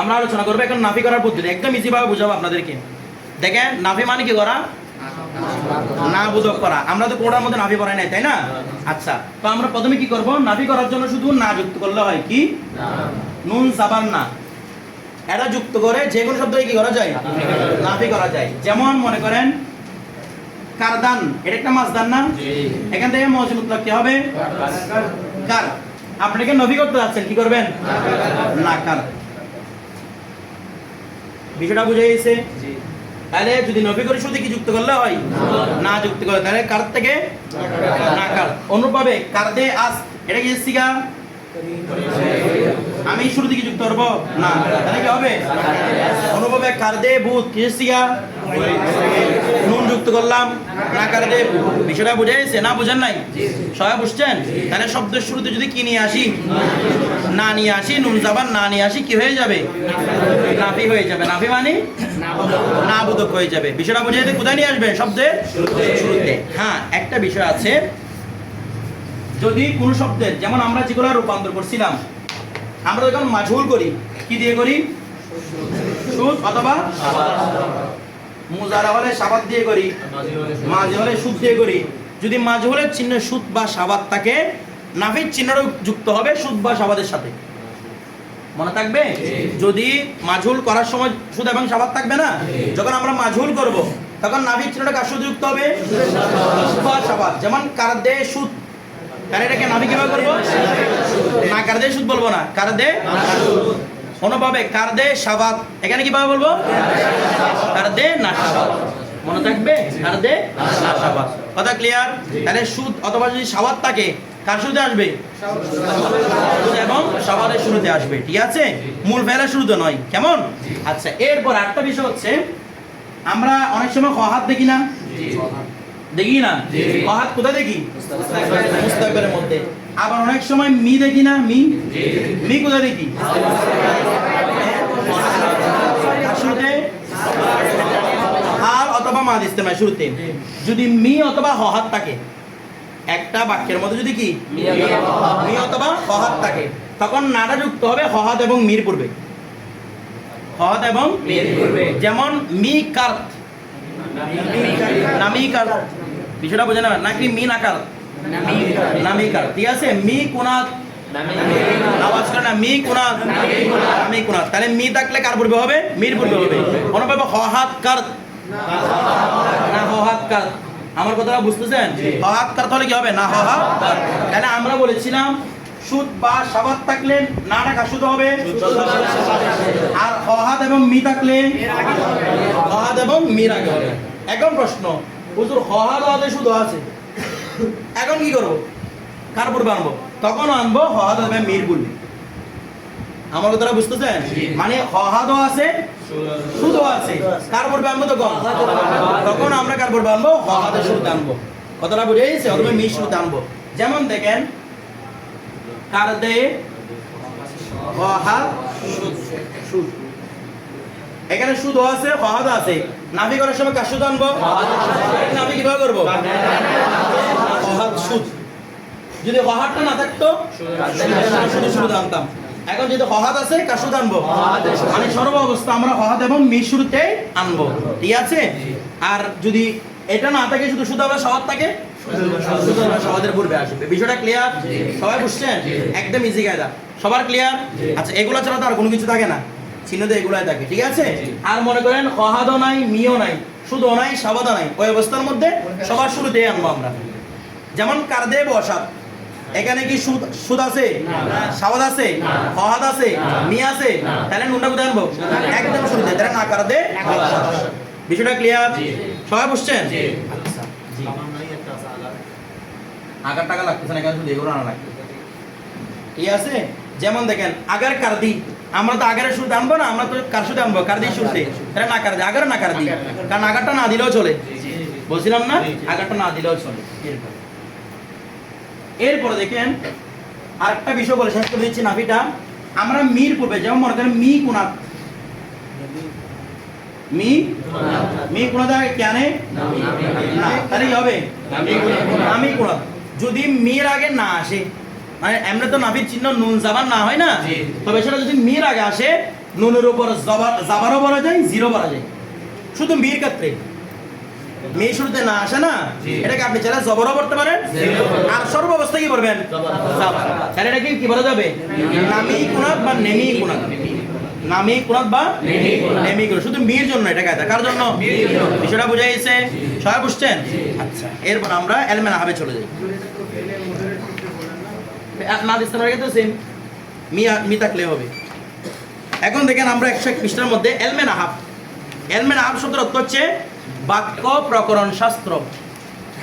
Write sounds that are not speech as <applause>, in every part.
আমরা আলোচনা করব এখন নাফি করার পদ্ধতি। একদম ইজি ভাবে বুঝাবো আপনাদেরকে। দেখেন নাফি মানে কি করা? না বোধক করা। আমরা তো কোটার মধ্যে নাফি করাই নাই তাই না? আচ্ছা তো আমরা প্রথমে কি করব? নাফি করার জন্য শুধু না যুক্ত করলে হয় কি? নুন সাবান না। এটা যুক্ত করে যে কোনো শব্দকে কি করা যায়? নাফি করা যায়। যেমন মনে করেন কারদান। এটা একটা মাছদান না? এখান থেকে মজমুত কি হবে? কার। আপনাকে নবী করতে যাচ্ছেন? কি করবেন? না কার। বিষয়টা বুঝে গেছে? তাহলে যদি নবী করে শুধু কি যুক্ত করলে হয়? না যুক্ত করলে তাহলে কার থেকে? না কার। অনুরূপভাবে কার দে আস? এটা কি সিগা আমি শুরু দিকে যুক্ত করব না। তাহলে কি হবে? অনুভবে কার দে ভূত, কি সিগা নুন যুক্ত করলাম, না কার দে বিষয়টা বুঝে গেছে? না বুঝেন নাই? সবাই বুঝছেন? তাহলে শব্দের শুরুতে যদি কি নিয়ে আসি? না নিয়ে আসি, নুন জাবান না নিয়ে আসি, কি হয়ে যাবে? নাফি হয়ে যাবে। নাফি মানে? না বোধক হয়ে যাবে। বিষয়টা বুঝে যেতে কোথায় নিয়ে আসবে শব্দের? শুরুতে হ্যাঁ একটা বিষয় আছে। যদি কোন শব্দের, যেমন আমরা যেগুলো রূপান্তর করছিলাম, আমরা যখন মাঝুল করি, কি দিয়ে করি? সুদ অথবা মুজারা হলে সাবাদ দিয়ে করি, মাঝে হলে সুদ দিয়ে করি। যদি মাজহুলের চিহ্ন সুদ বা সাবাদ থাকে, নাফির চিহ্নটাও যুক্ত হবে সুদ বা সাবাদের সাথে। মনে থাকবে? যদি মাঝুল করার সময় সুদ এবং সাবাদ থাকবে না? যখন আমরা মাঝুল করব, তখন নাভির চিহ্নটা কার সাথে যুক্ত হবে? সুদ বা সাবাত। যেমন কার দেয় সুদ কার এটাকে নাভি কীভাবে করব? না, কার দে সুদ বলব না। কার দে অনুভাবে কার দে সাবাত? এখানে কীভাবে বলব? কার দে না সাবাত। মনে থাকবে? কার দে না সাবাত। কথা ক্লিয়ার তাহলে সুদ অথবা যদি সাবাত থাকে, কার শুরুতে আসবে? এবং সাবাদের শুরুতে আসবে। ঠিক আছে? মূল ফেলার শুরুতে নয়। কেমন? আচ্ছা এরপর একটা বিষয় হচ্ছে, আমরা অনেক সময় হাত দেখি না? দেখি না? হাত কোথায় দেখি? মধ্যে। আবার অনেক সময় মি দেখি না মি? মি দেখি? কার শুরুতে হাল অথবা মাদ ইস্তেমায় শুরুতে। যদি মি অথবা হহাত থাকে একটা বাক্যের মধ্যে যদি কি? মি অথবা হহাত থাকে। তখন নাটা যুক্ত হবে হহাত এবং মির পূর্বে। হহাত এবং যেমন মি কার নামি কার বিষয়টা বোঝে না নাকি মি নাকার নামি কার ঠিক আছে? মি কোনাত আওয়াজ করে না মি কোনাত নামি কোনাত তাহলে মি থাকলে কার পূর্বে হবে? মির পূর্বে হবে। অনুভব হহাত কার। না হহাত কার। আমার কথাটা বুঝতেছেন? হহাত কার তাহলে কি হবে? না হহাত। তাহলে আমরা বলেছিলাম সুদ বা সাবাত থাকলে না টাকা সুদ হবে। আর হহাত এবং মি থাকলে হহাত এবং মির আগে হবে। এখন প্রশ্ন। হুজুর হহাত হাতে শুধু আছে। এখন কি করব? কার পূর্বে আনব তখন আনব হহাদ এবং মির বলবি আমার কথাটা বুঝতেছেন? মানে হহাদও আছে সুদও আছে। কার পূর্বে আনব তখন তখন আমরা কার পূর্বে আনব হহাদের শুরুতে আনব। কথাটা বুঝে গেছে? অথবা মির শুরুতে আনব। যেমন দেখেন কার দে হহাদ সুদ এখানে সুদও আছে হহাদ আছে। নাভি করার সময় কার সুদ আনব? নাভি কীভাবে করব? সুদ। যদি হহাদটা না থাকতো শুধু শুরুতে আনতাম। এখন যদি হহাদ আছে, কার সুদ আনব? মানে সর্ব অবস্থা, আমরা হহাদ এবং মির শুরুতে আনব। ঠিক আছে? আর যদি এটা না থাকে, শুধু শুধু আমরা সহাদ থাকে? সহাদের পূর্বে আসবে। বিষয়টা ক্লিয়ার সবাই বুঝছেন? একদম ইজি কায়দা। সবার ক্লিয়ার আচ্ছা এগুলো ছাড়া তো আর কোনো কিছু থাকে না। চিহ্নতে এগুলাই থাকে ঠিক আছে? আর মনে করেন অহাদও নাই মিও নাই শুধু নাই সাবাদও নাই ওই অবস্থার মধ্যে সবার শুরুতেই আনব আমরা। যেমন কারদে বসাত এখানে কি সুদ সুদ আছে? সাবাদ আছে? ফহাদ আছে? মি আছে? তাহলে নুনটা কোথায় আনব? একদম শুরুতে তাহলে না কারদে বিষয়টা ক্লিয়ার সবাই বুঝছেন? আচ্ছা আগার টাকা লাগতেছে না এখানে শুধু এগুলো আনা লাগতেছে ঠিক আছে? যেমন দেখেন আগার কারদি। আমরা তো আগারের শুরুতে আনব না আমরা তো কার শুরুতে আনব? কারদি শুরুতে তাহলে না কারদি আগার না কারদি কারণ আগারটা না দিলেও চলে। বলছিলাম না আগারটা না দিলেও চলে। এরপরে। দেখেন আরেকটা বিষয় বলে শেষ করে দিচ্ছি নাভিটা আমরা মির পূর্বে যেমন মনে করেন মি কুনাত মি? মি কুনাত কেনে? না তাহলে হবে? নামি কুনাত যদি মির আগে না আসে মানে এমনি তো নাভির চিহ্ন নুন জাবান না হয় না? তবে সেটা যদি মির আগে আসে নুনের উপর জবা- জাবারও বলা যায় জিরো বলা যায়। শুধু মির ক্ষেত্রে। মেয়ে শুরুতে না আসে না? এটাকে আপনি চাইলে জবরও করতে পারেন। আর সর্বাবস্থা কি করবেন জাবার। তাহলে এটাকে কি বলা যাবে? নামি কুনাত বা নেমি কুনাত। নামি কুনাত বা নেমি কুনাত। শুধু মির জন্য এটা কায়দা। কার জন্য? বিষয়টা বোঝা গেছে সবাই বুঝছেন? আচ্ছা। এরপর আমরা এলমেন আহাবে চলে যাই। না দিতে পারে তো সেম মি মি থাকলে হবে। এখন দেখেন আমরা একশো এক পৃষ্ঠার মধ্যে এলমেন আহাব এলমেন আহাব শব্দের অর্থ হচ্ছে বাক্য প্রকরণ শাস্ত্র।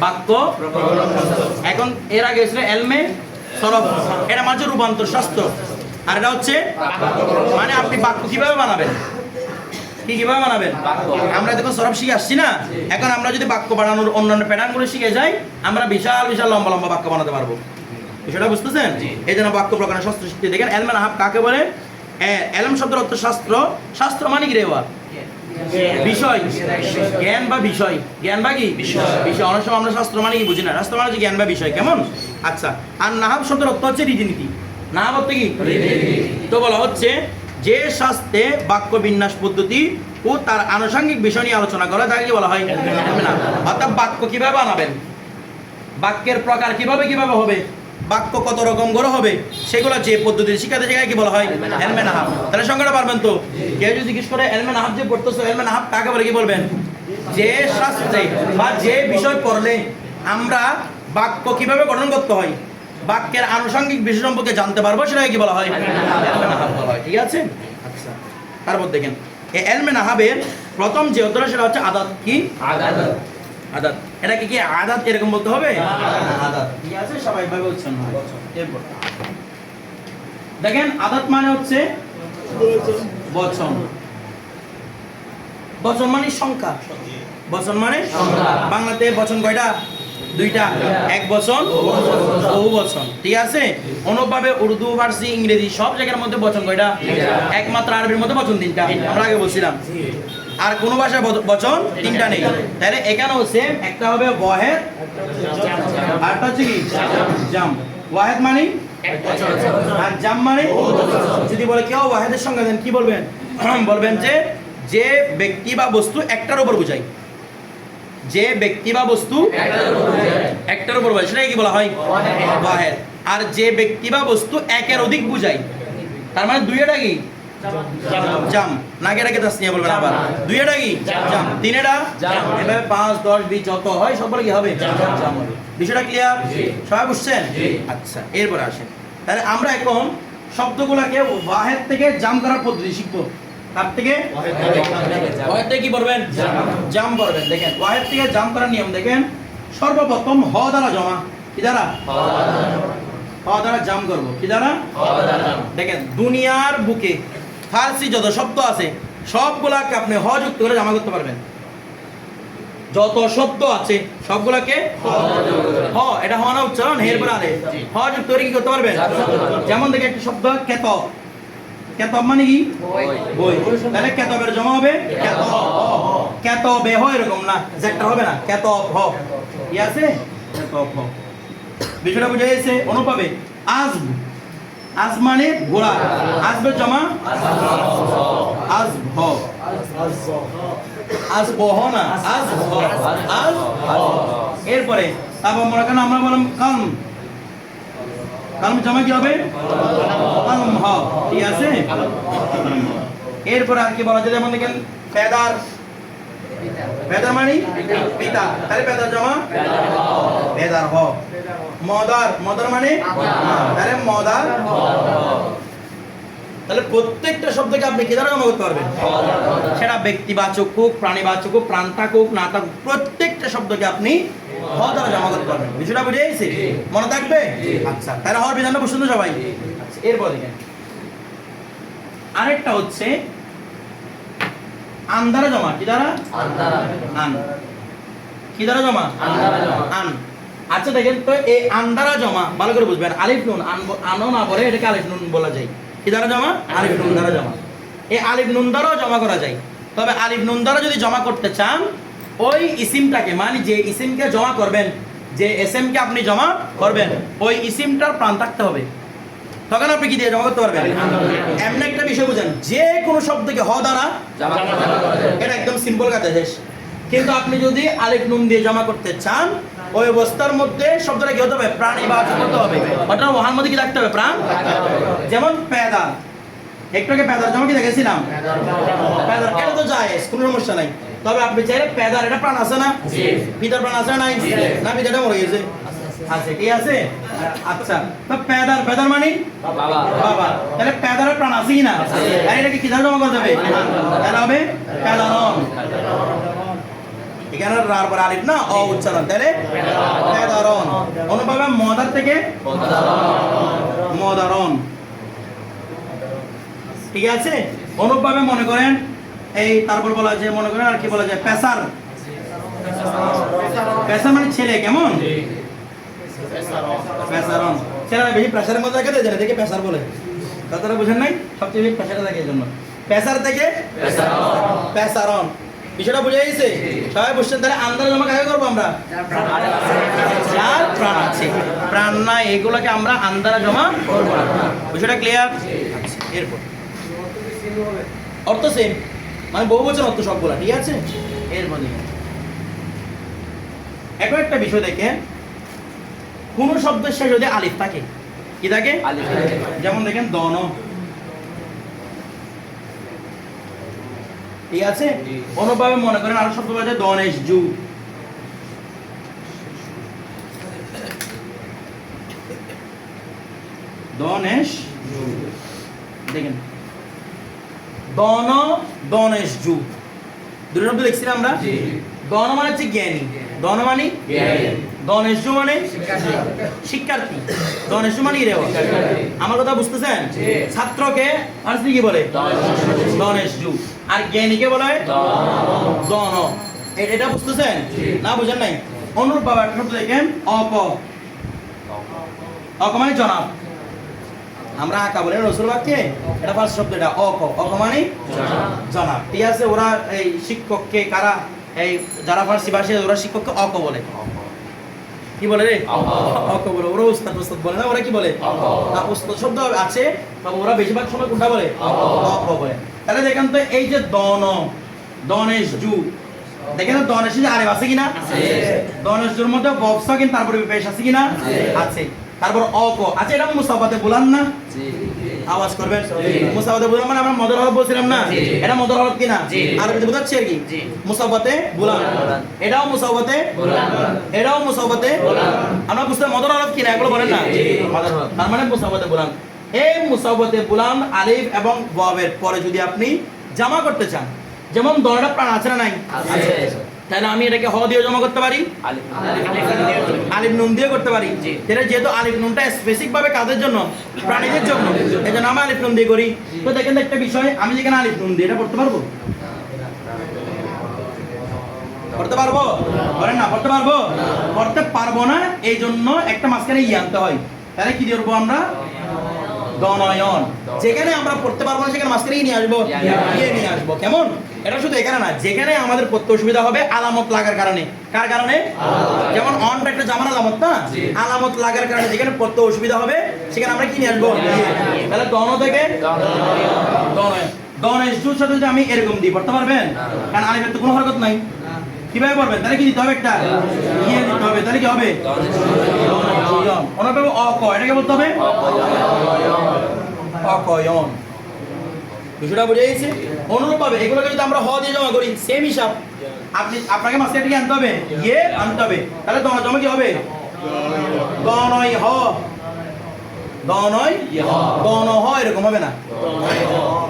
বাক্য এখন এর আগে ছিল এলমে সরফ এটা মানে রূপান্তর শাস্ত্র। আর এটা হচ্ছে মানে আপনি বাক্য কীভাবে বানাবেন? কি কীভাবে বানাবেন? আমরা দেখুন সরফ শিখে আসছি না? এখন আমরা যদি বাক্য বানানোর অন্যান্য প্যাটার্নগুলো শিখে যাই, আমরা বিশাল বিশাল লম্বা লম্বা বাক্য বানাতে পারব। বিষয়টা বুঝতেছেন? এই জন্য বাক্য প্রকরণ শাস্ত্র শিখতে দেখেন এলমেন আহাব কাকে বলে? এলম শব্দের অর্থ শাস্ত্র। শাস্ত্র মানে কি রে বাবা? বিষয়। জ্ঞান বা বিষয়। জ্ঞান বা কি? বিষয়। অনেক সময় আমরা শাস্ত্র মানে কি বুঝি না। শাস্ত্র মানে জ্ঞান বা বিষয়। কেমন? আচ্ছা। আর নাহাব শব্দের অর্থ হচ্ছে রীতিনীতি। নাহাব অর্থ কি? তো বলা হচ্ছে যে শাস্ত্রে বাক্য বিন্যাস পদ্ধতি ও তার আনুষঙ্গিক বিষয় নিয়ে আলোচনা করে তাকে বলা হয়? নাহাব। অর্থাৎ বাক্য কীভাবে বানাবেন? বাক্যের প্রকার কীভাবে কীভাবে হবে? বাক্য কত রকম করে হবে সেগুলো যে পদ্ধতি শিখাতে শেখায় কি বলা হয় এলমেন আহাব। তাহলে সংখ্যাটা পারবেন তো? কেউ যদি জিজ্ঞেস করে এলমেন আহাব যে পড়তেছো এলমেন আহাব কাকে বলে? কি বলবেন? যে শাস্ত্রে বা যে বিষয় পড়লে আমরা বাক্য কীভাবে গঠন করতে হয় বাক্যের আনুষঙ্গিক বিষয় সম্পর্কে জানতে পারব সেটাকে কি বলা হয়? ঠিক আছে? আচ্ছা। তারপর দেখেন এলমেন আহাবের প্রথম যে অধ্যায় সেটা হচ্ছে আদাত। কি? আদাত। এটাকে কি আদাত এরকম বলতে হবে? আদাত। দেখেন আদাত মানে হচ্ছে বচন। বচন মানে সংখ্যা। বচন মানে বাংলাতে বচন কয়টা? দুইটা। এক বচন বহু বচন ঠিক আছে? অনুভাবে উর্দু ফার্সি ইংরেজি সব জায়গার মধ্যে বচন কয়টা? একমাত্র আরবির মধ্যে বচন তিনটা। আমরা আগে বলছিলাম। আর কোন ভাষায় বচ- বচন তিনটা নেই। তাহলে এখানেও সেম একটা হবে ওয়াহেদ আরটা হচ্ছে কি? জাম। ওয়াহেদ মানে? আর জাম মানে? যদি বলে কেউ ওয়াহেদের সঙ্গে দেন কি বলবেন? <clears throat> বলবেন যে যে ব্যক্তি বা বস্তু একটার উপর বুঝায়। যে ব্যক্তি বা বস্তু একটার উপর বোঝায়। সেটাকে কি বলা হয়? ওয়াহেদ। আর যে ব্যক্তি বা বস্তু একের অধিক বুঝায়। তার মানে দুই এটা কি? জাম। নাগেরাকে তাসনিয়া বলবেন আবার। দুই এটা কি? জাম। তিন এটা এভাবে পাঁচ দশ বিশ যত হয় কি হবে? জাম। হবে। বিষয়টা ক্লিয়ার সবাই বুঝছেন? আচ্ছা এরপরে আসেন। তাহলে আমরা এখন শব্দগুলোকে থেকে জাম করার পদ্ধতি শিখব। তার থেকে? ওয়াহেদ থেকে কি করবেন জাম। করবেন দেখেন ওয়াহেদ থেকে জাম করার নিয়ম দেখেন। সর্বপ্রথম হ দ্বারা জমা। কি দ্বারা? হ দ্বারা জাম। করব। কি দ্বারা? দেখেন দুনিয়ার বুকে ফার্সি যত শব্দ আছে সবগুলাকে আপনি হ যুক্ত করে জমা করতে পারবেন। যত শব্দ আছে সবগুলাকে হ এটা হওয়া না উচ্চারণ হের পরে আলে হ যুক্ত করে কি করতে পারবেন? যেমন দেখে একটা শব্দ কেতব। কেতব মানে কি? বই। তাহলে কেতবের জমা হবে? কেতবে। হ এরকম না যেটা হবে না। কেতব হ। কি আছে? কেতব হ। বিষয়টা বুঝে গেছে? অনুপাবে। আজব আজ মানে ঘোড়া আসবে জমা? আজ ভ আজ না আজ আজ এরপরে, তারপর মনে করেন আমরা বললাম কাম কালম জমা কি হবে? কালম হ, ঠিক আছে? এরপরে আর কি বলা যায়? যেমন দেখেন পেদার পেদার মানে পিতা। তাহলে পেদার জমা? পেদার হ মদার। মদার মানে? তাহলে মদার তাহলে প্রত্যেকটা শব্দকে আপনি কি দ্বারা জমা করতে পারবেন? সেটা ব্যক্তিবাচক হোক প্রাণীবাচক হোক প্রাণতাক হোক না থাকুক প্রত্যেকটা শব্দকে আপনি হ দ্বারা জমা করতে পারবেন। বিষয়টা বুঝে গেছে? মনে থাকবে? আচ্ছা তাহলে হওয়ার বিধানটা বুঝছেন সবাই। আচ্ছা এরপর দেখেন। আরেকটা হচ্ছে আন দ্বারা জমা কি দ্বারা? আন। কি দ্বারা জমা? আন। আচ্ছা দেখেন তো এই আন্দারা জমা ভালো করে বুঝবেন আলিফ নুন আন না এটাকে আলিফ নুন বলা যায়। কি দ্বারা জমা? আলিফ নুন দ্বারা জমা। এই আলিফ নুন দ্বারাও জমা করা যায়। তবে আলিফ নুন দ্বারা যদি জমা করতে চান ওই ইসিমটাকে মানে যে ইসিমকে জমা করবেন যে এস এম কে আপনি জমা করবেন ওই ইসিমটার প্রাণ থাকতে হবে। তখন আপনি কি দিয়ে জমা করতে পারবেন? এমন একটা বিষয় বুঝেন যে কোনো শব্দকে হ দ্বারা এটা একদম সিম্পল কাজ শেষ। কিন্তু আপনি যদি আলিফ নুন দিয়ে জমা করতে চান ওই অবস্থার মধ্যে শব্দটা কি হতে হবে? প্রাণী বা হতে হবে। ওটা ওহার মধ্যে কি রাখতে হবে? প্রাণ? যেমন পেদার একটু আগে পেদার জমা কি দেখেছিলাম? পেদার এটা তো যায় কোনো সমস্যা নাই। তবে আপনি চাইলে পেদার এটা প্রাণ আছে না? পিতার প্রাণ আছে নাই না পিতাটা মরে গেছে। আছে কি আছে? আচ্ছা তো পেদার পেদার মানে? বাবা। তাহলে পেদারের প্রাণ আছে কি না? আর এটাকে কি জমা করতে হবে তাহলে হবে? পেদারন এখানে রার পর আলিফ না? অ উচ্চারণ। তাহলে পেদারন অনুভাবে মদার থেকে? মদারন ঠিক আছে? অনুভাবে মনে করেন এই তারপর বলা যায় মনে করেন আর কি বলা যায়? পেশার পেশার মানে ছেলে কেমন? পেশারন ছেলেরা বেশি প্রেসারের মধ্যে তো যেটা থেকে পেশার বলে। কথাটা বুঝেন নাই? সবচেয়ে বেশি প্রেসারে থাকে এই জন্য। পেশার থেকে পেশারন বিষয়টা বুঝে গেছে? সবাই বুঝছেন? তাহলে আন্দাজ জমা কাকে করব আমরা। যার প্রাণ আছে। প্রাণ না এগুলোকে আমরা আন্দারা জমা করব না। বিষয়টা ক্লিয়ার এরপর। অর্থ সেম মানে বহু বছর অর্থ সবগুলা ঠিক আছে? এরপর এখন একটা বিষয় দেখেন। কোন শব্দের শেষে যদি আলিফ থাকে। কি থাকে? যেমন দেখেন দন। ঠিক আছে? অনুভাবে মনে করেন আরও শব্দ যায় দনেশ জু। দনেশ দেখেন। দন দনেশ জু। দুটো শব্দ দেখছিলাম আমরা? দন মানে হচ্ছে জ্ঞানী। দন মানে? দনেশ মানে শিক্ষার্থী। দনেশ মানে রেওয়া আমার কথা বুঝতেছেন? ছাত্রকে কি বলে? দনেশ আর জ্ঞানীকে বলে? দন। এটা বুঝতেছেন? না, বুঝেন নাই? বাবা, একটা দেখেন। অপ মানে জনাব। আমরা আঁকা বলে রসুল বাক্যে? এটা ফার্স্ট শব্দ, এটা অক। অক মানে জনাব। ঠিক আছে, ওরা এই শিক্ষককে কারা? এই যারা ফার্সি ভাষী ওরা শিক্ষককে অক বলে। কি বলে রে? বলে ওরা উস্তাদ উস্তাদ বলে না? ওরা কি বলে? উস্তাদ শব্দ আছে তবে ওরা বেশিরভাগ সময় কোনটা বলে? বলে তাহলে দেখেন তো এই যে দন দনেশ জু দেখেন দনেশ আরে আছে কিনা? দনেশ জুর মধ্যে বক্স কিন্তু তারপরে বেশ আছে কিনা? আছে। তারপর অক আচ্ছা এটা মুসাফাতে বলান না? আওয়াজ করবেন? মুসাফাতে বলান মানে আমরা মদর হরফ বলছিলাম না? এটা মদর হরফ কিনা আরবিতে বোঝাচ্ছে আর কি? মুসাফাতে বলান এটাও মুসাফাতে এটাও মুসাফাতে আমরা বুঝতে মদর হরফ কিনা এগুলো বলেন না। তার মানে মুসাফাতে বলান এই মুসাফাতে বলান আলিফ এবং ওয়াবের। পরে যদি আপনি জামা করতে চান যেমন দলটা প্রাণ আছে না নাই? তাহলে আমি এটাকে হ দিয়ে জমা করতে পারি? আলিফ নুন দিয়ে করতে পারি? এটা যেহেতু আলিফ নুনটা স্পেসিফিক ভাবে কাদের জন্য? প্রাণীদের জন্য। এই জন্য আমি আলিফ নুন দিয়ে করি। তো দেখেন একটা বিষয় আমি যেখানে আলিফ নুন দিয়ে এটা করতে পারব? করতে পারব? বলেন না করতে পারব? করতে পারব না এই জন্য একটা মাঝখানে ই আনতে হয়। তাহলে কি করব আমরা? দনয়ন যেখানে আমরা পড়তে পারব না সেখানে মাঝখানে নিয়ে আসব। নিয়ে আসব। কেমন? এটা শুধু এখানে না যেখানে আমাদের পড়তে অসুবিধা হবে আলামত লাগার কারণে কার কারণে যেমন অনটা একটা জামার আলামত না আলামত লাগার কারণে যেখানে পড়তে অসুবিধা হবে সেখানে আমরা কি নিয়ে আসব ইয়ে। তাহলে দন থেকে দনের জুর সাথে যদি আমি এরকম দিই পড়তে পারবেন কারণ আলিফের তো কোনো হরকত নাই কীভাবে পড়বেন তাহলে কি দিতে হবে একটা ইয়ে দিতে হবে তাহলে কি হবে অনাভাবে অক এটাকে বলতে হবে অকয়ন বিষয়টা বুঝে গেছে অনুরূপ ভাবে এগুলোকে যদি আমরা হ দিয়ে জমা করি সেম হিসাব আপনি আপনাকে মাসকে কি আনতে হবে ইয়ে আনতে হবে তাহলে দন জমা কি হবে দনয় হ দনয় দন হ এরকম হবে না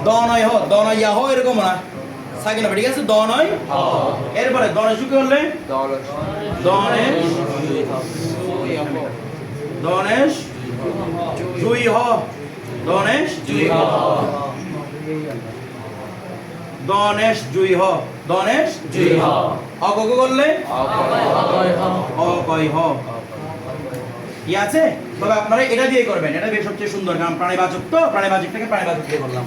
দনয় হ দনয় হ এরকম না সাকিন হবে ঠিক আছে দনয় এরপরে দনয় শুকে হলে দনেশ দনেশ জুই হ দনেশ জুই হ দনেশ জুই হ। দনেশ জুই হ। করলে? অকয় হ। আছে? তবে আপনারা এটা দিয়ে করবেন। এটা দিয়ে সবচেয়ে সুন্দর কারণ প্রাণীবাচক তো প্রাণীবাচক থেকে প্রাণীবাচক দিয়ে করলাম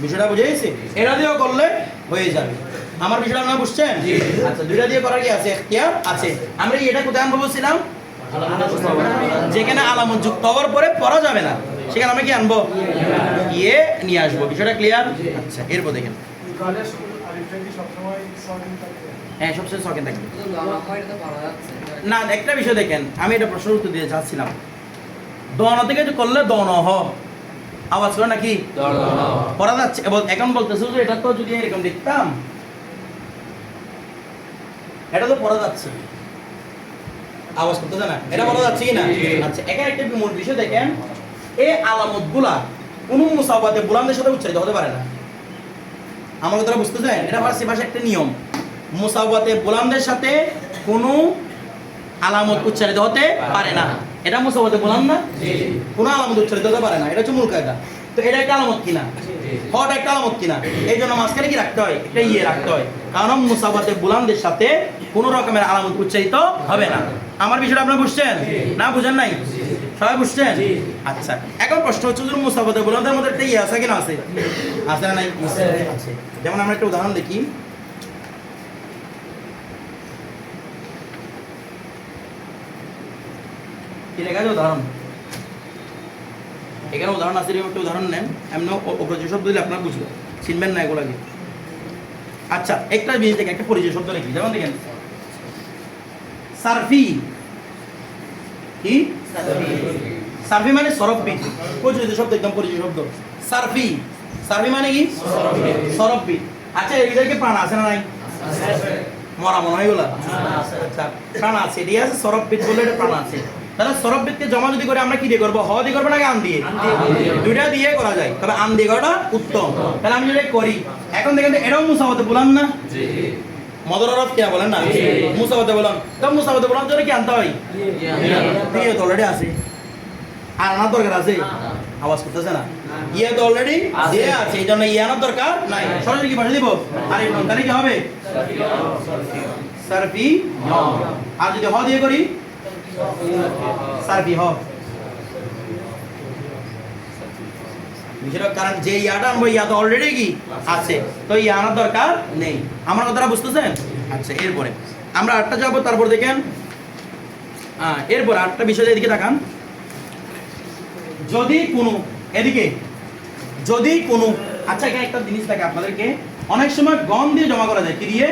বিষয়টা বুঝে গেছি? এটা দিয়েও করলে হয়ে যাবে। আমার বিষয়টা আপনারা বুঝছেন? আচ্ছা দুইটা দিয়ে করার কি আছে? এখতিয়ার আছে। আমরা এটা কোথায় আনব বলছিলাম? যেখানে আলামত যুক্ত হওয়ার পরে পড়া যাবে না। সেখানে আমরা কি আনব? গিয়ে নিয়ে আসব। বিষয়টা ক্লিয়ার আচ্ছা এরপর দেখেন। হ্যাঁ সবচেয়ে শখে থাকবে। না একটা বিষয় দেখেন আমি এটা প্রশ্ন উত্তর দিয়ে যাচ্ছিলাম দন থেকে করলে দন হ আওয়াজ করে নাকি? পড়া যাচ্ছে। এবং এখন বলতেছে যে এটা তো যদি এরকম দেখতাম এটা তো পড়া যাচ্ছে। আওয়াজ করতেছে না? এটা পড়া যাচ্ছে কি না? আচ্ছা এখানে একটা মূল বিষয় দেখেন। এই আলামতগুলা কোন মুসাবাতে বুলানদের সাথে উচ্চারিত হতে পারে না। আমার কথাটা বুঝতে চাই এটা ফার্সি ভাষায় একটা নিয়ম। মুসাবাতে বুলানদের সাথে কোনো আলামত উচ্চারিত হতে পারে না। এটা মুসাবাতে বললাম না? কোনো আলামত উচ্চারিত হতে পারে না। এটা হচ্ছে মূল কায়দা। তো এটা একটা আলামত কিনা? হট একটা আলামত কিনা? এই জন্য মাঝখানে কি রাখতে হয়? একটা ইয়ে রাখতে হয়। কারণ মুসাবাতে বুলানদের সাথে কোনো রকমের আলামত উচ্চারিত হবে না। আমার বিষয়টা আপনারা বুঝছেন? না বুঝেন নাই? সবাই বুঝছেন? আচ্ছা এখন প্রশ্ন হচ্ছে বুলানদের মধ্যে একটা ইয়ে আছে কিনা আছে? আছে না নাই? আছে। যেমন আমরা একটা উদাহরণ দেখি। কি লেখা আছে উদাহরণ? এখানে উদাহরণ আছে একটা উদাহরণ নেন। এমন অপরিচয় শব্দ দিলে আপনারা বুঝবেন। চিনবেন না এগুলোকে। আচ্ছা একটা জিনিস দেখেন একটা পরিচয় শব্দ লিখি যেমন দেখেন সার্ফি। কি সার্ফি। মানে সরফি পরিচিত শব্দ একদম পরিচিত শব্দ। সার্ফি। সার্ফি মানে কি? সরফি আচ্ছা এদেরকে প্রাণ আছে না নাই? মরা মনে হয় এগুলা। আচ্ছা প্রাণ আছে। ঠিক আছে সরফবিদ বলে এটা প্রাণ আছে। তাহলে সরফবিদকে জমা যদি করে আমরা কি দিয়ে করব? হ দিয়ে করব নাকি আন দিয়ে? দুইটা দিয়ে করা যায়। তবে আন দিয়ে করাটা উত্তম। তাহলে আমি যদি করি এখন দেখেন তো এটাও মুসাফতে বললাম না? মদর আরব কে বলেন না? মুসাফতে বললাম তো মুসাফতে বললাম জন্য কি আনতে হয়? দিয়ে তো অলরেডি আছে। আর আনার দরকার আছে? আওয়াজ করতেছে না। ইয়ে তো অলরেডি দিয়ে আছে এই জন্য ইয়ে আনার দরকার নাই। সরাসরি কি ভাষা দিব? আর এই তাহলে কি হবে? সার্ফি। আর যদি হ দিয়ে করি? সার্ফি হ। বিষয়টা কারণ যে ইয়াটা আনব ইয়া তো অলরেডি কি আছে তো ইয়া আনার দরকার নেই। আমার কথাটা বুঝতেছেন? আচ্ছা এরপরে। আমরা আটটা যাব তারপর দেখেন। হ্যাঁ এরপর আটটা বিষয় এদিকে তাকান। যদি কোনো এদিকে। যদি কোনো আচ্ছা এখানে একটা জিনিস থাকে আপনাদেরকে। অনেক সময় গন দিয়ে জমা করা যায় কি দিয়ে?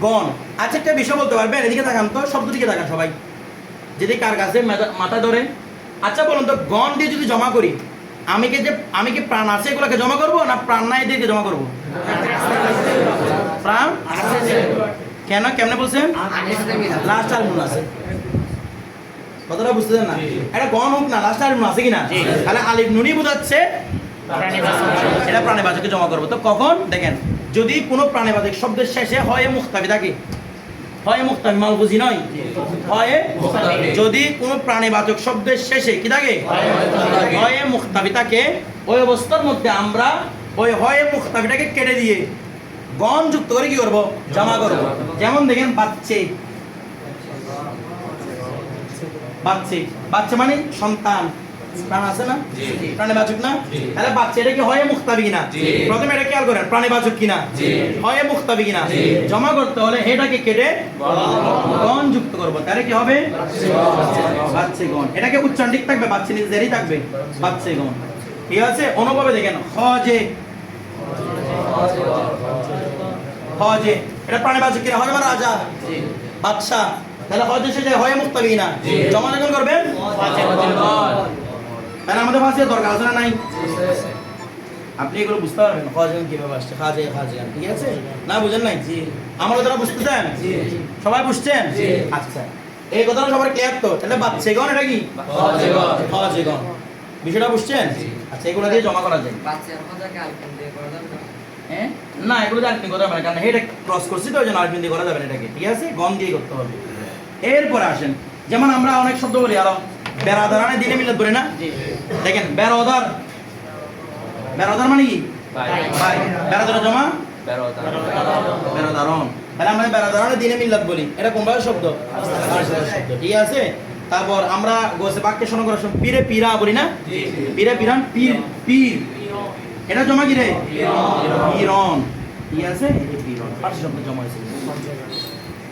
গন আচ্ছা একটা বিষয় বলতে পারবেন এদিকে তাকান তো শব্দ দিকে তাকান সবাই। যদি কার কাছে মাথা- মাথা ধরে। আচ্ছা বলুন তো গন দিয়ে যদি জমা করি আমি কি যে আমি কি প্রাণ আছে এগুলোকে জমা করব না প্রাণ নাই দিয়ে জমা করব? প্রাণ? কেন? কেমনে বলছেন? লাস্ট নুন আছে। কথাটা বুঝতেছেন না? এটা গণ হোক না লাস্ট আর নুন আছে কিনা? তাহলে আলিফ নুনই বোঝাচ্ছে এটা প্রাণীবাচকে জমা করব। তো কখন? দেখেন যদি কোনো প্রাণীবাচক শব্দের শেষে হয় মুক্তাবি থাকে হয় মুক্তাবি মাল বুঝি নয় হয় যদি কোনো প্রাণীবাচক শব্দের শেষে কি থাকে? হয় মুক্তাবি থাকে ওই অবস্থার মধ্যে আমরা ওই হয় মুক্তাবিটাকে কেটে দিয়ে গণ যুক্ত করে কি করব? জমা করব। যেমন দেখেন, বাচ্চে। বাচ্চে। বাচ্চা মানে সন্তান। প্রাণ আছে না? না? তাহলে বাচ্চা এটা কি হয় মুক্তাবি কিনা? প্রথমে এটা খেয়াল করেন প্রাণীবাচক কিনা? হয় মুক্তাবি কিনা? জমা করতে হলে এটাকে কেটে গণ যুক্ত করব। তাহলে কি হবে? বাচ্চে গণ। এটাকে উচ্চারণ ঠিক থাকবে? বাচ্চা নিজেরই থাকবে? বাচ্চে গণ। ঠিক আছে? অনুভবে দেখেন হজে। হজে। এটা প্রাণীবাচক কিনা? হজে মানে রাজা। বাদশাহ। তাহলে হজে সে হয় মুক্তাবি কিনা? জমা করবেন তাহলে আমাদের ভাষায় দরকার আছে না নাই? আপনি এগুলো বুঝতে পারবেন? খাওয়াজান কীভাবে আসছে? খাজে খাজান ঠিক আছে? না বুঝেন নাই? আমার কথাটা বুঝতেছেন? সবাই বুঝছেন? আচ্ছা। এই কথাটা সবার ক্লিয়ার তো? তাহলে বাচ্চেগণ এটা কি? খাওয়াজেগণ বিষয়টা বুঝছেন? আচ্ছা এগুলো দিয়ে জমা করা যায়। না হ্যাঁ না এগুলো দিয়ে আরেকদিন করা যাবে না। কারণ এটা ক্রস করছি তো ওই জন্য দিয়ে করা যাবে না এটাকে। ঠিক আছে? গন দিয়ে করতে হবে। এরপরে আসেন। যেমন আমরা অনেক শব্দ বলি আরও বেড়াদারানে দিনে মিলে ধরে না? দেখেন মানে কি? ভাই জমা? তাহলে আমরা দিনে বলি। এটা কোন শব্দ? শব্দ। ঠিক আছে? তারপর আমরা গোসে বাক্যে শোনা করার সময় পীরে পীরা বলি না? পীরে পীরান? পীর পীর। এটা জমা কি রে? পীরন। ঠিক আছে? পীরন। শব্দ জমা হয়েছে।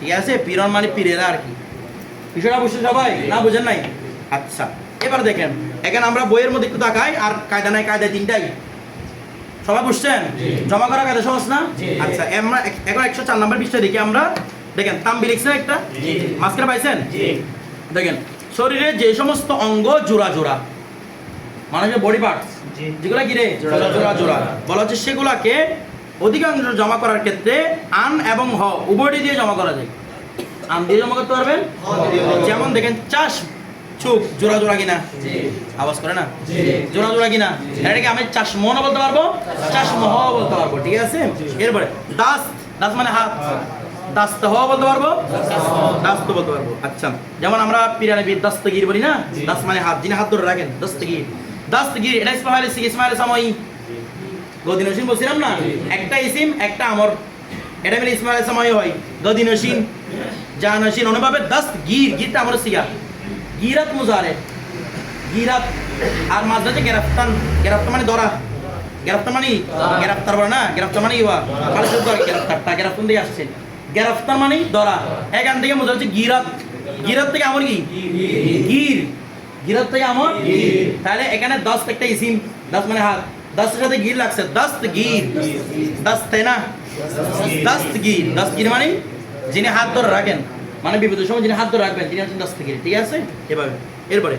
ঠিক আছে? পীরন মানে পীরেরা আর কি। বিষয়টা বুঝছে সবাই? না বুঝেন নাই? আচ্ছা এবার দেখেন এখানে আমরা বইয়ের মধ্যে একটু তাকাই আর কায়দা নাই কায়দা তিনটাই। সবাই বুঝছেন? জমা করা কায়দা সহজ না? আচ্ছা আমরা এখন একশো চার নম্বর পৃষ্ঠা দেখি আমরা। দেখেন তাম্বি লিখছেন একটা। মাঝখানে পাইছেন? দেখেন শরীরে যে সমস্ত অঙ্গ জোড়া জোড়া মানুষের বডি পার্টস যেগুলা কি রে? জোড়া জোড়া বলা হচ্ছে সেগুলাকে অধিকাংশ জমা করার ক্ষেত্রে আন এবং হ উভয়টি দিয়ে জমা করা যায়। আন দিয়ে জমা করতে পারবেন? যেমন দেখেন চাষ চুপ জোড়া জোড়া কিনা? আওয়াজ করে না? জোড়া জোড়া কিনা? এটাকে আমি চাষ বলতে পারব? চাষ মহ বলতে পারব ঠিক আছে? এরপরে দাস দাস মানে হাত? দাস্ত হ বলতে পারব? দাস্ত বলতে পারব। আচ্ছা যেমন আমরা পিরানবি দস্তগির বলি না? দাস মানে হাত যিনি হাত ধরে রাখেন দস্তগির। দস্তগির এটা ইসমাইল ইসমাইল সাময়ী। গদিন হোসেন বলছিলাম না? একটা ইসিম একটা আমর। এটা মিলে ইসমাইল সাময়ী হয়। গদিন হোসেন জান হোসেন অনুভাবে দস্ত গির গিরটা আমর সিগা। গিরাত মুজারে গিরাত আর মাঝে হচ্ছে গ্রেফতান গ্রেফতার মানে ধরা। গ্রেফতার মানে গ্রেফতার বলে না গ্রেফতার মানে ইয়া শব্দ গ্রেফতারটা গ্রেফতার দিয়ে আসছে? গ্রেফতার মানে ধরা। এখান থেকে মজা হচ্ছে গিরাত। গিরাত থেকে আমার কি? গির। গিরাত থেকে আমার তাহলে এখানে দশ একটা ইসিম। দশ মানে হাত। দশের সাথে গির লাগছে। দশ গির। দশ না? দশ গির। দশ গির। মানে যিনি হাত ধরে রাখেন। মানে বিপদের সময় যিনি হাত ধরে রাখবেন, তিনি হচ্ছেন গির ঠিক আছে? এভাবে। এরপরে,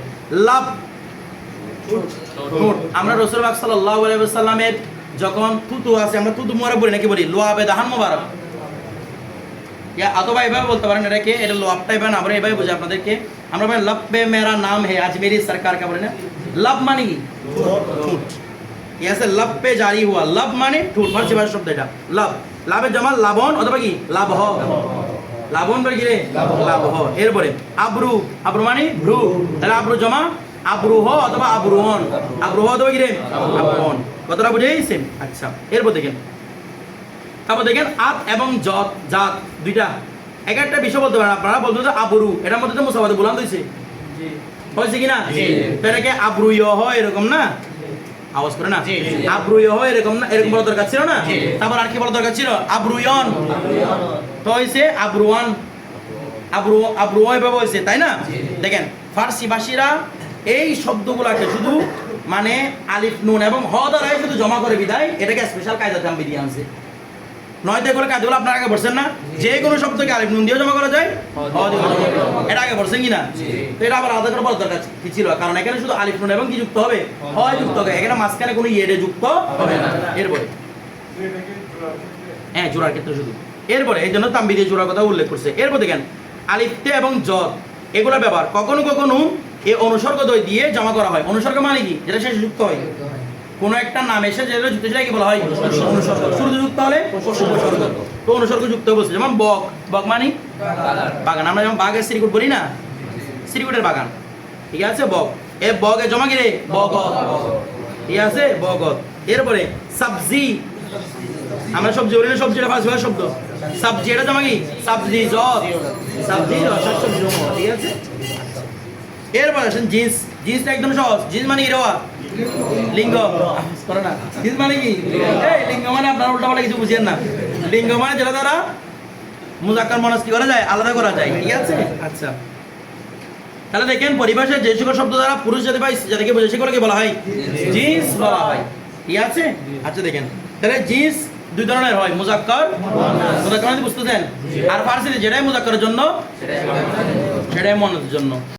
লাভ। আমরা রসুল বাক সাল্লাহ আলাইসাল্লামের যখন তুতু আছে, আমরা তুতু মোয়ারা বলি নাকি বলি? লোয়াবে দাহান মোবারক। ইয়া অথবা এভাবে বলতে পারেন? এটা আমরা এভাবে বুঝি আপনাদেরকে। আমরা বলি মেরা নাম হে সরকার কা না? মানে কি? ইয়া লব পে জারি হুয়া। লব মানে ঠোঁট ফার্সি শব্দ এটা লাভের জমা লাবন অথবা কি? লাভ হ লাবন বলে কি রে? লাভ হ এরপরে আব্রু। আব্রু মানে? ভ্রু তাহলে আব্রু জমা? আব্রুহ অথবা আব্রুহন। আব্রুহ অথবা কি রে? আব্রুহন। কতটা বুঝেইছে আচ্ছা এরপর দেখেন। তারপর দেখেন আত এবং জত জাত দুইটা। এক একটা বিষয় বলতে পারেন। আপনারা বলতে যে আবরু। এটার মধ্যে তো মুসাবাদে বলান হয়েছে হয়েছে কি না? তো এটাকে আব্রুয় হয় এরকম না? আওয়াজ করে না? আব্রুয় হয় এরকম না? এরকম দরকার ছিল না? তারপর আর কি দরকার ছিল? আব্রুয়ন তো হয়েছে আব্রুয়ান। আব্রু আব্রুয় ভাবে হয়েছে তাই না? দেখেন ফার্সি ভাষীরা এই শব্দগুলাকে শুধু মানে আলিফ নুন এবং হ দ্বারাই শুধু জমা করে বিদায়। এটাকে স্পেশাল কায়দা দাম দিয়ে আনছে। নয় থেকে কাজগুলো আপনার আগে পড়ছেন না? যে কোনো শব্দকে আলিফ নুন দিয়েও জমা করা যায়? করা। এটা আগে পড়ছেন কিনা? তো এটা আবার আলাদা করে বলার দরকার কি ছিল? কারণ এখানে শুধু আলিফ নুন এবং কি যুক্ত হবে? হয় যুক্ত হবে। এখানে মাঝখানে কোনো ইয়েডে যুক্ত হবে না। এরপরে? হ্যাঁ জোড়ার ক্ষেত্রে শুধু। এরপরে এই জন্য তাম্বি দিয়ে জোড়ার কথা উল্লেখ করছে। এরপর দেখেন আলিফতে এবং জত এগুলো ব্যবহার কখনো কখনো এই অনুসর্গ দই দিয়ে জমা করা হয়। অনুসর্গ মানে কি? যেটা শেষে যুক্ত হয়। কোনো একটা নাম এসে যেটা যুক্ত সেটা কি বলা হয় অনুসর্গ। শুরুতে যুক্ত হলে তো অনুসর্গ যুক্ত বলছে, যেমন বক। বক মানে? বাগান। আমরা যেমন বাঘের শ্রীকুট বলি না? শ্রীকুটের বাগান। ঠিক আছে, বক। এ বগে জমা কি রে? বগত ঠিক আছে বগত এরপরে সবজি। আমরা সবজি বলি না সবজিটা ফার্স্ট ভাষা শব্দ। সবজি এটা জমা কি? সবজি জত সবজি সবজি জমা। ঠিক আছে? এরপরে আসেন জিন্স। জিন্সটা একদম সহজ। জিন্স মানে কি রেওয়া লিঙ্গ। করে না। মানে কি? এই লিঙ্গ মানে আপনার উল্টা পাল্টা কিছু বুঝেন না। লিঙ্গ মানে যেটা দ্বারা মুজাক্কার মনাস কি করা যায় আলাদা করা যায় ঠিক আছে? আচ্ছা। তাহলে দেখেন পরিভাষায় যে সকল শব্দ দ্বারা পুরুষ জাতি বা জাতিকে বোঝায় সেগুলোকে বলা হয় জিন্স বলা হয়। ঠিক আছে? আচ্ছা দেখেন। তাহলে জিন্স দুই ধরনের হয় মুজাক্কর মুজাক্কর মানে বুঝতেছেন? আর ফার্সিতে যেটাই মুজাক্করের জন্য সেটাই মনের জন্য।